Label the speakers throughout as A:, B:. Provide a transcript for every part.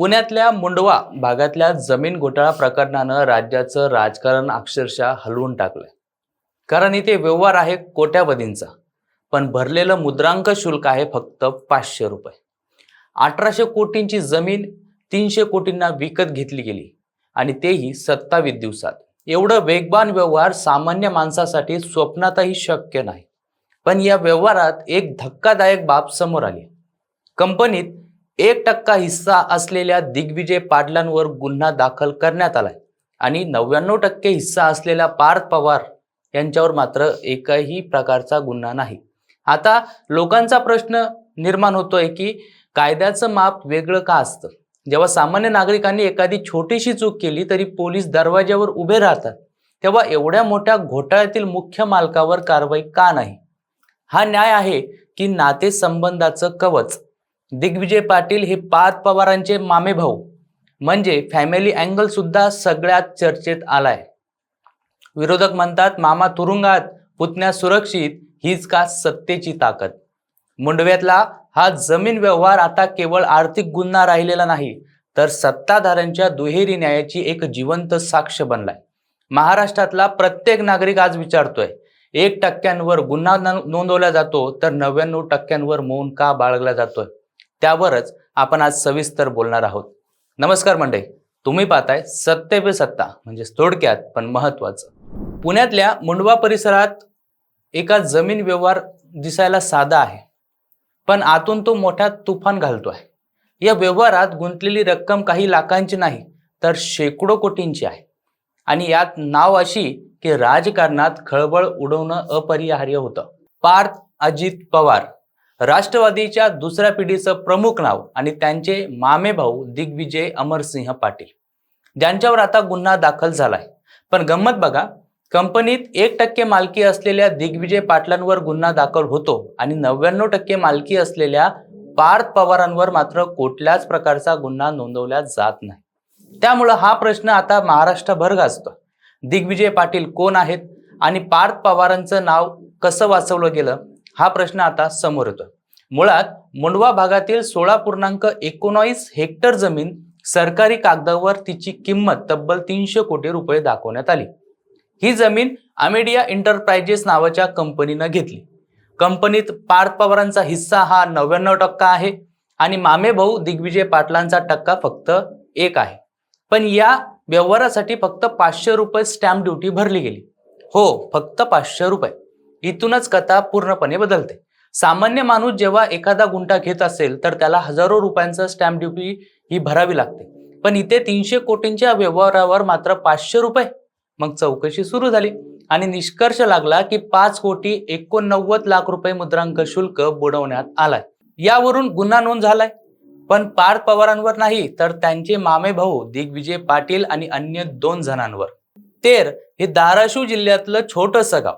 A: पुण्यातल्या मुंडवा भागातल्या जमीन घोटाळा प्रकरणानं राज्याचं राजकारण अक्षरशः हलवून टाकलंय. कारण इथे व्यवहार आहे कोट्यावधींचा पण भरलेलं मुद्रांक शुल्क आहे फक्त पाचशे रुपये. अठराशे कोटींची जमीन तीनशे कोटींना विकत घेतली गेली आणि तेही सत्तावीस दिवसात. एवढं वेगवान व्यवहार सामान्य माणसासाठी स्वप्नातही शक्य नाही. पण या व्यवहारात एक धक्कादायक बाब समोर आली. कंपनीत एक टक्का हिस्सा असलेल्या दिग्विजय पाटलांवर गुन्हा दाखल करण्यात आलाय. आणि नव्याण्णव टक्के हिस्सा असलेल्या पार्थ पवार यांच्यावर मात्र एकही प्रकारचा गुन्हा नाही. आता लोकांचा प्रश्न निर्माण होतोय की कायद्याचं माप वेगळं का असतं? जेव्हा सामान्य नागरिकांनी एखादी छोटीशी चूक केली तरी पोलीस दरवाज्यावर उभे राहतात तेव्हा एवढ्या मोठ्या घोटाळ्यातील मुख्य मालकावर कारवाई का नाही? हा न्याय आहे की नातेसंबंधाचं कवच? दिग्विजय पाटील हे पार्थ पवारांचे मामे भाऊ. म्हणजे फॅमिली अँगल सुद्धा सगळ्यात चर्चेत आलाय. विरोधक म्हणतात मामा तुरुंगात पुतण्या सुरक्षित हीच का सत्तेची ताकद? मुंडव्यातला हा जमीन व्यवहार आता केवळ आर्थिक गुन्हा राहिलेला नाही तर सत्ताधाऱ्यांच्या दुहेरी न्यायाची एक जिवंत साक्ष बनलाय. महाराष्ट्रातला प्रत्येक नागरिक आज विचारतोय एक टक्क्यांवर गुन्हा नोंदवला जातो तर नव्याण्णव टक्क्यांवर मौन का बाळगला जातोय? त्यावरच आपण आज सविस्तर बोलणार आहोत. नमस्कार मंडळी तुम्ही पाहताय सत्य पे सत्ता म्हणजे थोडक्यात पण महत्वाचं पुण्यातल्या मुंडवा परिसरात एका जमीन व्यवहार दिसायला साधा आहे पण आतून तो मोठा तुफान घालतो आहे या व्यवहारात गुंतलेली रक्कम काही लाखांची नाही तर शेकडो कोटींची आहे. आणि यात नाव अशी की राजकारणात खळबळ उडवणं अपरिहार्य होतं. पार्थ अजित पवार राष्ट्रवादीच्या दुसऱ्या पिढीचं प्रमुख नाव आणि त्यांचे मामे भाऊ दिग्विजय अमरसिंह पाटील. ज्यांच्यावर आता गुन्हा दाखल झालाय. पण गंमत बघा कंपनीत एक टक्के मालकी असलेल्या दिग्विजय पाटलांवर गुन्हा दाखल होतो आणि नव्याण्णव टक्के मालकी असलेल्या पार्थ पवारांवर मात्र कुठल्याच प्रकारचा गुन्हा नोंदवला जात नाही. त्यामुळं हा प्रश्न आता महाराष्ट्रभर गाजतो दिग्विजय पाटील कोण आहेत आणि पार्थ पवारांचं नाव कसं वाचवलं गेलं? हा प्रश्न आता समोर येतो मुळात मुंडवा भागातील सोळा पूर्णांक एकोणावीस हेक्टर जमीन सरकारी कागदावर तिची किंमत तब्बल तीनशे कोटी रुपये दाखवण्यात आली. ही जमीन अमेडिया एंटरप्राइजेस नावाच्या कंपनीनं घेतली. कंपनीत पार्थ पवारांचा हिस्सा हा नव्याण्णव टक्का आहे आणि मामे भाऊ दिग्विजय पाटलांचा टक्का फक्त एक आहे. पण या व्यवहारासाठी फक्त पाचशे रुपये स्टॅम्प ड्युटी भरली गेली. हो फक्त पाचशे रुपये. इथूनच कथा पूर्णपणे बदलते. सामान्य माणूस जेव्हा एखादा गुंठा घेत असेल तर त्याला हजारो रुपयांचा स्टॅम्प ड्युटी ही भरावी लागते. पण इथे तीनशे कोटींच्या व्यवहारावर मात्र पाचशे रुपये. मग चौकशी सुरू झाली. आणि निष्कर्ष लागला की पाच कोटी एकोणनव्वद लाख रुपये मुद्रांक शुल्क बुडवण्यात आलाय. यावरून गुन्हा नोंद झालाय. पण पार्थ पवारांवर नाही तर त्यांचे मामे भाऊ दिग्विजय पाटील आणि अन्य दोन जणांवर. तेर हे धाराशिव जिल्ह्यातलं छोटंसं गाव.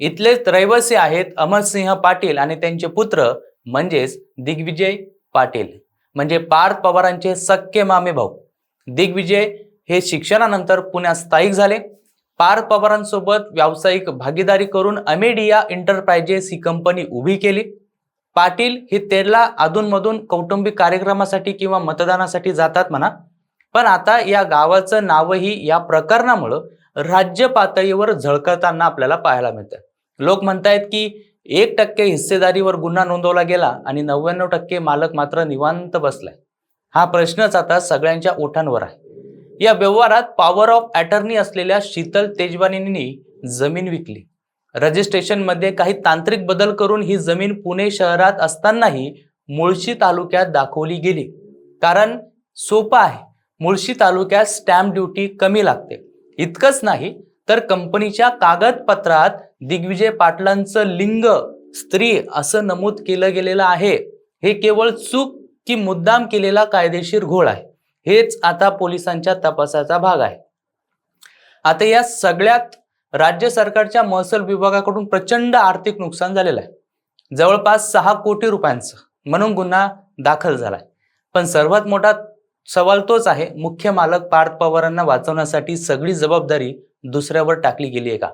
A: इथलेच रहिवासी आहेत अमरसिंह पाटील आणि त्यांचे पुत्र म्हणजेच दिग्विजय पाटील. म्हणजे पार्थ पवारांचे सख्खे मामे भाऊ. दिग्विजय हे शिक्षणानंतर पुण्यात स्थायिक झाले. पार्थ पवारांसोबत व्यावसायिक भागीदारी करून अमेडिया एंटरप्राइजेस ही कंपनी उभी केली. पाटील हे तेरला अधूनमधून कौटुंबिक कार्यक्रमासाठी किंवा मतदानासाठी जातात म्हणा. पण आता या गावाचं नावही या प्रकरणामुळं राज्य पातळीवर झळकताना आपल्याला पाहायला मिळतं. लोक म्हणतायत की एक टक्के हिस्सेदारीवर गुन्हा नोंदवला गेला आणि नव्याण्णव टक्के मालक मात्र निवांत बसलाय. हा प्रश्नच आता सगळ्यांच्या ओठांवर आहे. या व्यवहारात पॉवर ऑफ अटर्नी असलेल्या शीतल तेजवानींनी जमीन विकली. रजिस्ट्रेशनमध्ये काही तांत्रिक बदल करून ही जमीन पुणे शहरात असतानाही मुळशी तालुक्यात दाखवली गेली. कारण सोपं आहे. मुळशी तालुक्यात स्टॅम्प ड्युटी कमी लागते. इतकंच नाही तर कंपनीच्या कागदपत्रात दिग्विजय पाटलांचं लिंग स्त्री असं नमूद केलं गेलेलं आहे. हे केवळ चूक की मुद्दाम केलेला कायदेशीर घोळ आहे. हेच आता पोलिसांच्या तपासाचा भाग आहे. आता या सगळ्यात राज्य सरकारच्या महसूल विभागाकडून प्रचंड आर्थिक नुकसान झालेलं आहे. जवळपास सहा कोटी रुपयांचं म्हणून गुन्हा दाखल झालाय. पण सर्वात मोठा सवाल तोच आहे मुख्य मालक पार्थ पवारांना वाचवण्यासाठी सगळी जबाबदारी दुसऱ्यावर टाकली गेली आहे का?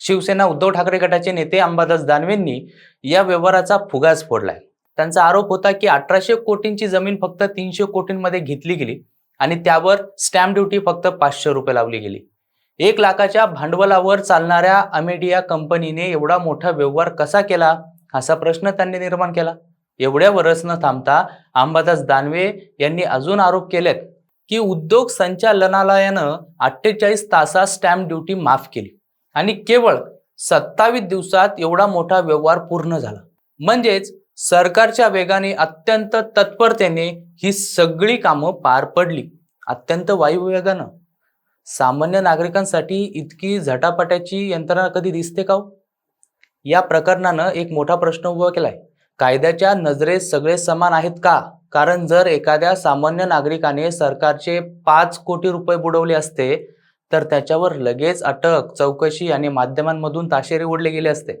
A: शिवसेना उद्धव ठाकरे गटाचे नेते अंबादास दानवेंनी या व्यवहाराचा फुगाच फोडलाय. त्यांचा आरोप होता की अठराशे कोटींची जमीन फक्त तीनशे कोटींमध्ये घेतली गेली आणि त्यावर स्टॅम्प ड्युटी फक्त पाचशे रुपये लावली गेली. एक लाखाच्या भांडवलावर चालणाऱ्या अमेडिया कंपनीने एवढा मोठा व्यवहार कसा केला? असा प्रश्न त्यांनी निर्माण केला. एवढ्यावरच न थांबता अंबादास दानवे यांनी अजून आरोप केलेत की उद्योग संचालनालयानं अठ्ठेचाळीस तासात स्टॅम्प ड्युटी माफ केली. आणि केवळ सत्तावीस दिवसात एवढा मोठा व्यवहार पूर्ण झाला. म्हणजेच सरकारच्या वेगाने अत्यंत तत्परतेने ही सगळी कामं पार पडली. अत्यंत वायुवेगानं सामान्य नागरिकांसाठी इतकी झटापट्याची यंत्रणा कधी दिसते का हो? या प्रकरणानं एक मोठा प्रश्न उभा केलाय. कायद्याच्या नजरेत सगळे समान आहेत का? कारण जर एखाद्या सामान्य नागरिकाने सरकारचे पाच कोटी रुपये बुडवले असते तर त्याच्यावर लगेच अटक चौकशी आणि माध्यमांमधून ताशेरे ओढले गेले असते.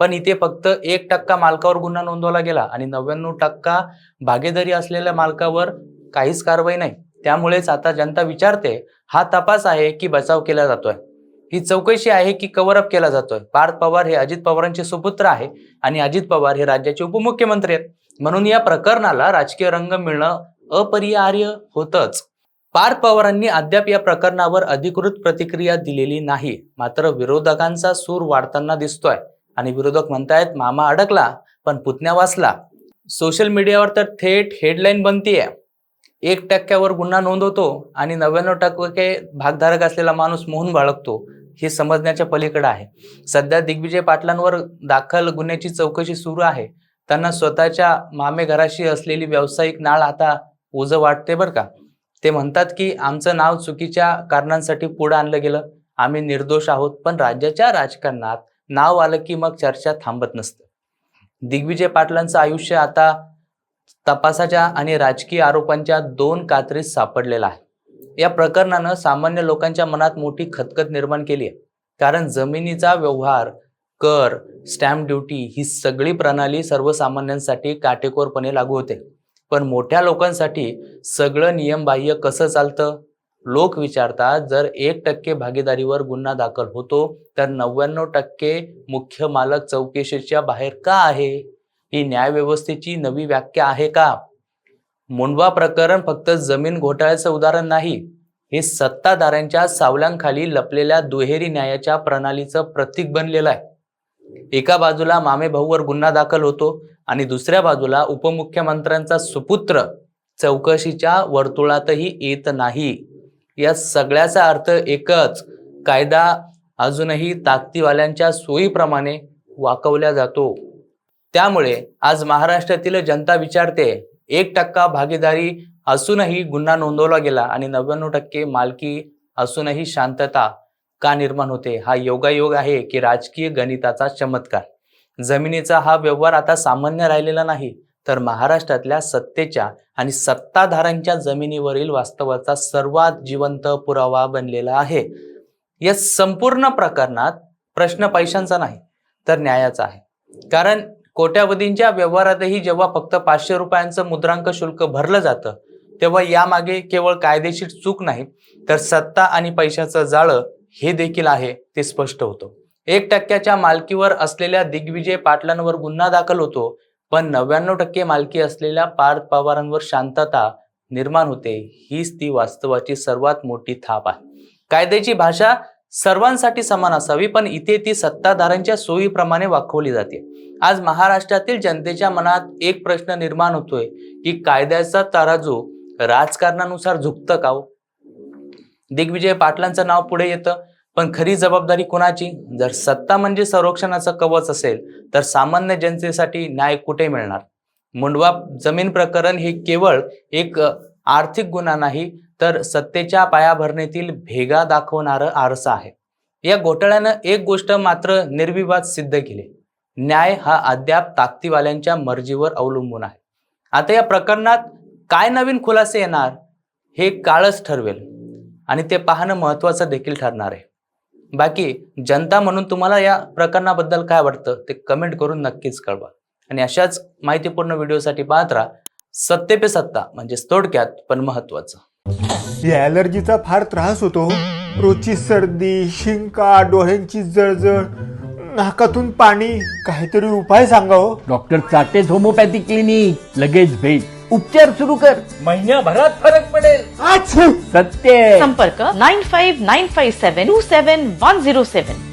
A: पण इथे फक्त एक टक्का मालकावर गुन्हा नोंदवला गेला आणि नव्याण्णव टक्का भागीदारी असलेल्या मालकावर काहीच कारवाई नाही. त्यामुळेच आता जनता विचारते हा तपास आहे की बचाव केला जातोय? ही चौकशी आहे की कव्हरअप केला जातोय. पार्थ पवार हे अजित पवारांचे सुपुत्र आहे आणि अजित पवार हे राज्याचे उपमुख्यमंत्री आहेत. म्हणून या प्रकरणाला राजकीय रंग मिळणं अपरिहार्य होतच. पार्थ पवारांनी अद्याप या प्रकरणावर अधिकृत प्रतिक्रिया दिलेली नाही. मात्र विरोधकांचा सूर वाढताना दिसतोय. आणि विरोधक म्हणतायत मामा अडकला पण पुतण्या वाचला. सोशल मीडियावर तर थेट हेडलाईन बनतीये. एक टक्क्यावर गुन्हा नोंदवतो आणि नव्याण्णव टक्के भागधारक असलेला माणूस मोहून बाळगतो. हे समजण्याच्या पलीकडे आहे. सध्या दिग्विजय पाटलांवर दाखल गुन्ह्याची चौकशी सुरू आहे. त्यांना स्वतःच्या मामे घराशी असलेली व्यावसायिक नाळ आता ओझं वाटते बरं का? ते म्हणतात की आमचं नाव चुकीच्या कारणांसाठी पुढे आणलं गेलं. आम्ही निर्दोष आहोत पण राज्याच्या राजकारणात नाव आलं की मग चर्चा थांबत नसतं. दिग्विजय पाटलांचं आयुष्य आता तपासाच्या आणि राजकीय आरोपांच्या दोन कात्रीत सापडलेलं आहे. या प्रकरणानं सामान्य लोकांच्या मनात मोठी खतखत निर्माण केली आहे. कारण जमिनीचा व्यवहार कर स्टॅम्प ड्युटी ही सगळी प्रणाली सर्वसामान्यांसाठी काटेकोरपणे लागू होते. पण मोठ्या लोकांसाठी सगळं नियमबाह्य कसं चालतं? लोक विचारतात जर एक टक्के भागीदारीवर गुन्हा दाखल होतो तर नव्याण्णव टक्के मुख्य मालक चौकशीच्या बाहेर का आहे? ही न्यायव्यवस्थेची नवी व्याख्या आहे का? मुंडवा प्रकरण फक्त जमीन घोटाळ्याचं उदाहरण नाही हे सत्ताधाऱ्यांच्या सावलांखाली लपलेल्या दुहेरी न्यायाच्या प्रणालीचं प्रतीक बनलेलं आहे. एका बाजूला मामे भाऊवर गुन्हा दाखल होतो आणि दुसऱ्या बाजूला उपमुख्यमंत्र्यांचा सुपुत्र चौकशीच्या वर्तुळातही येत नाही. या सगळ्याचा अर्थ एकच कायदा अजूनही ताकदीवाल्यांच्या सोयीप्रमाणे वाकवल्या जातो. त्यामुळे आज महाराष्ट्रातील जनता विचारते एक टक्का भागीदारी असूनही गुन्हा नोंदवला गेला आणि नव्याण्णव टक्के मालकी असूनही शांतता का निर्माण होते? हा योगायोग आहे की राजकीय गणिताचा चमत्कार. जमिनीचा हा व्यवहार आता सामान्य राहिलेला नाही तर महाराष्ट्रातल्या सत्तेच्या आणि सत्ताधाऱ्यांच्या जमिनीवरील वास्तवाचा सर्वात जिवंत पुरावा बनलेला आहे. या संपूर्ण प्रकरणात प्रश्न पैशांचा नाही तर न्यायाचा आहे. कारण कोट्यावधींच्या व्यवहारातही जेव्हा फक्त पाचशे रुपयांचं मुद्रांक शुल्क भरलं जातं तेव्हा यामागे केवळ कायदेशीर चूक नाही तर सत्ता आणि पैशाचं जाळं हे देखील आहे ते स्पष्ट होतं. एक टक्क्याच्या मालकीवर असलेल्या दिग्विजय पाटलांवर गुन्हा दाखल होतो पण नव्याण्णव टक्के मालकी असलेल्या पार्थ पवारांवर शांतता निर्माण होते हीच ती वास्तवाची सर्वात मोठी थाप आहे. कायद्याची भाषा सर्वांसाठी समान असावी पण इथे ती सत्ताधाऱ्यांच्या सोयीप्रमाणे वाखवली जाते. आज महाराष्ट्रातील जनतेच्या मनात एक प्रश्न निर्माण होतोय की कायद्याचा तराजू राजकारणानुसार झुकतं का हो? दिग्विजय पाटलांचं नाव पुढे येतं पण खरी जबाबदारी कोणाची? जर सत्ता म्हणजे संरक्षणाचं कवच असेल तर सामान्य जनतेसाठी न्याय कुठे मिळणार? मुंडवा जमीन प्रकरण हे केवळ एक आर्थिक गुन्हा नाही तर सत्तेच्या पायाभरणीतील भेगा दाखवणारं आरसा आहे. या घोटाळ्यानं एक गोष्ट मात्र निर्विवाद सिद्ध केली. न्याय हा अद्याप ताकदीवाल्यांच्या मर्जीवर अवलंबून आहे. आता या प्रकरणात काय नवीन खुलासे येणार हे काळच ठरवेल आणि ते पाहणं महत्वाचं देखील ठरणार आहे. बाकी जनता म्हणून तुम्हाला या प्रकरणाबद्दल काय वाटतं ते कमेंट करून नक्कीच कळवा. आणि अशाच माहितीपूर्ण व्हिडिओसाठी पाहत राहा. सत्ते पे सत्ता म्हणजे थोडक्यात पण महत्वाचं
B: या ॲलर्जीचा फार त्रास होतो रोजची सर्दी शिंका डोळ्यांची जळजळ नाकातून पाणी काहीतरी उपाय सांगा हो.
C: डॉक्टर चाटेच होमोपॅथी क्लिनिक लगेच भेट. उपचार सुरू कर. महिन्याभरात फरक पडेल. सत्य
D: संपर्क nine five nine five seven two seven one zero seven.